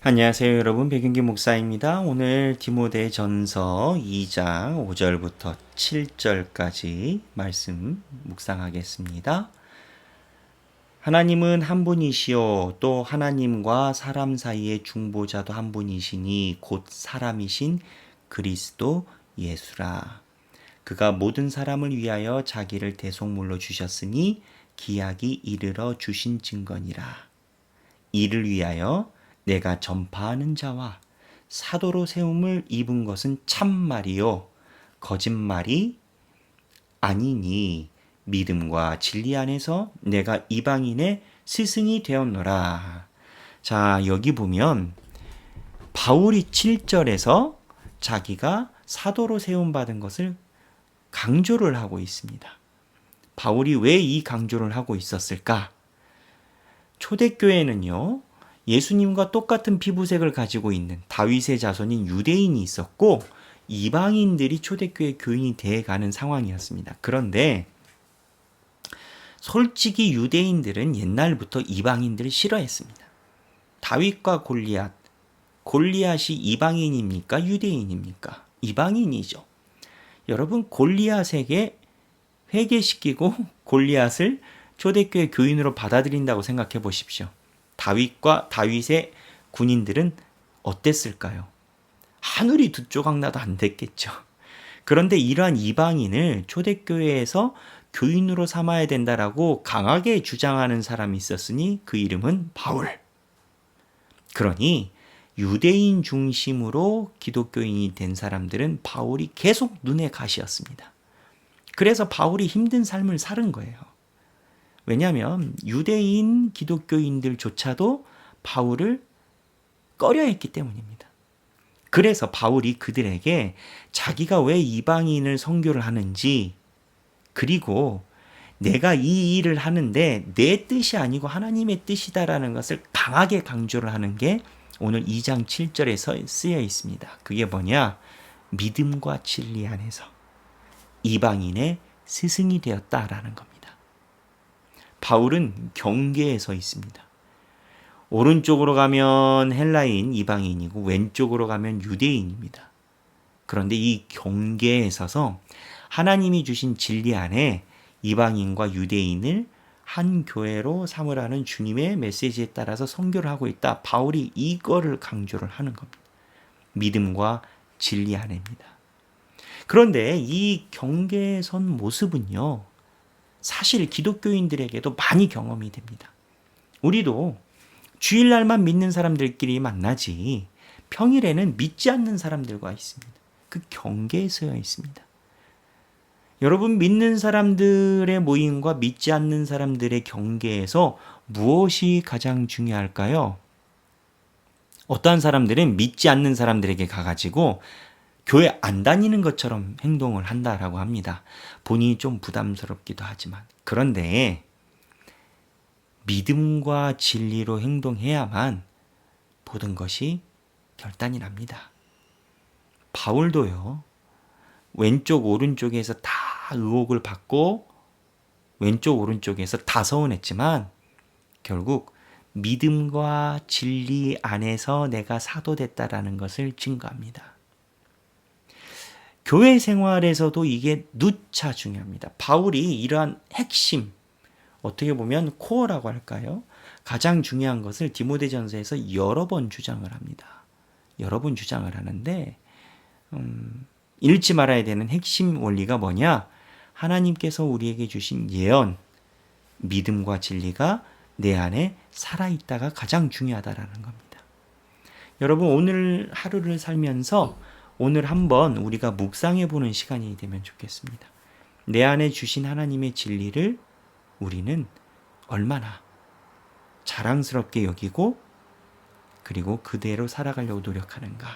안녕하세요 여러분 백윤기 목사입니다. 오늘 디모데 전서 2장 5절부터 7절까지 말씀 묵상하겠습니다. 하나님은 한 분이시요 또 하나님과 사람 사이의 중보자도 한 분이시니 곧 사람이신 그리스도 예수라. 그가 모든 사람을 위하여 자기를 대속물로 주셨으니 기약이 이르러 주신 증거니라. 이를 위하여 내가 전파하는 자와 사도로 세움을 입은 것은 참말이요 거짓말이 아니니 믿음과 진리 안에서 내가 이방인의 스승이 되었노라. 자, 여기 보면 바울이 7절에서 자기가 사도로 세움 받은 것을 강조를 하고 있습니다. 바울이 왜 이 강조를 하고 있었을까? 초대교회는요, 예수님과 똑같은 피부색을 가지고 있는 다윗의 자손인 유대인이 있었고 이방인들이 초대교회 교인이 돼 가는 상황이었습니다. 그런데 솔직히 유대인들은 옛날부터 이방인들을 싫어했습니다. 다윗과 골리앗, 골리앗이 이방인입니까? 유대인입니까? 이방인이죠. 여러분 골리앗에게 회개시키고 골리앗을 초대교회 교인으로 받아들인다고 생각해 보십시오. 다윗과 다윗의 군인들은 어땠을까요? 하늘이 두 조각 나도 안 됐겠죠. 그런데 이러한 이방인을 초대교회에서 교인으로 삼아야 된다라고 강하게 주장하는 사람이 있었으니 그 이름은 바울. 그러니 유대인 중심으로 기독교인이 된 사람들은 바울이 계속 눈에 가시였습니다. 그래서 바울이 힘든 삶을 사는 거예요. 왜냐하면 유대인 기독교인들조차도 바울을 꺼려했기 때문입니다. 그래서 바울이 그들에게 자기가 왜 이방인을 선교를 하는지 그리고 내가 이 일을 하는데 내 뜻이 아니고 하나님의 뜻이다라는 것을 강하게 강조를 하는 게 오늘 2장 7절에 쓰여 있습니다. 그게 뭐냐? 믿음과 진리 안에서 이방인의 스승이 되었다라는 겁니다. 바울은 경계에 서 있습니다. 오른쪽으로 가면 헬라인 이방인이고 왼쪽으로 가면 유대인입니다. 그런데 이 경계에 서서 하나님이 주신 진리 안에 이방인과 유대인을 한 교회로 삼으라는 주님의 메시지에 따라서 선교를 하고 있다. 바울이 이거를 강조를 하는 겁니다. 믿음과 진리 안에입니다. 그런데 이 경계에 선 모습은요. 사실 기독교인들에게도 많이 경험이 됩니다. 우리도 주일날만 믿는 사람들끼리 만나지 평일에는 믿지 않는 사람들과 있습니다. 그 경계에 서여 있습니다. 여러분 믿는 사람들의 모임과 믿지 않는 사람들의 경계에서 무엇이 가장 중요할까요? 어떠한 사람들은 믿지 않는 사람들에게 가가지고 교회 안 다니는 것처럼 행동을 한다라고 합니다. 본인이 좀 부담스럽기도 하지만. 그런데 믿음과 진리로 행동해야만 모든 것이 결단이 납니다. 바울도요, 왼쪽, 오른쪽에서 다 의혹을 받고, 왼쪽, 오른쪽에서 다 서운했지만, 결국 믿음과 진리 안에서 내가 사도됐다라는 것을 증거합니다. 교회 생활에서도 이게 누차 중요합니다. 바울이 이러한 핵심, 어떻게 보면 코어라고 할까요? 가장 중요한 것을 디모데전서에서 여러 번 주장을 합니다. 여러 번 주장을 하는데 음, 잃지 말아야 되는 핵심 원리가 뭐냐? 하나님께서 우리에게 주신 예언, 믿음과 진리가 내 안에 살아있다가 가장 중요하다라는 겁니다. 여러분 오늘 하루를 살면서 오늘 한번 우리가 묵상해 보는 시간이 되면 좋겠습니다. 내 안에 주신 하나님의 진리를 우리는 얼마나 자랑스럽게 여기고 그리고 그대로 살아가려고 노력하는가.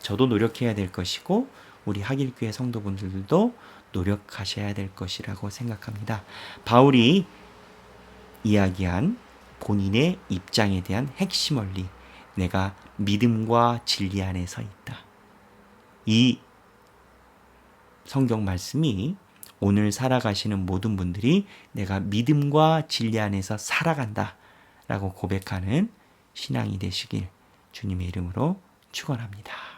저도 노력해야 될 것이고 우리 하길교회 성도분들도 노력하셔야 될 것이라고 생각합니다. 바울이 이야기한 본인의 입장에 대한 핵심 원리, 내가 믿음과 진리 안에 서 있다. 이 성경 말씀이 오늘 살아가시는 모든 분들이 내가 믿음과 진리 안에서 살아간다 라고 고백하는 신앙이 되시길 주님의 이름으로 축원합니다.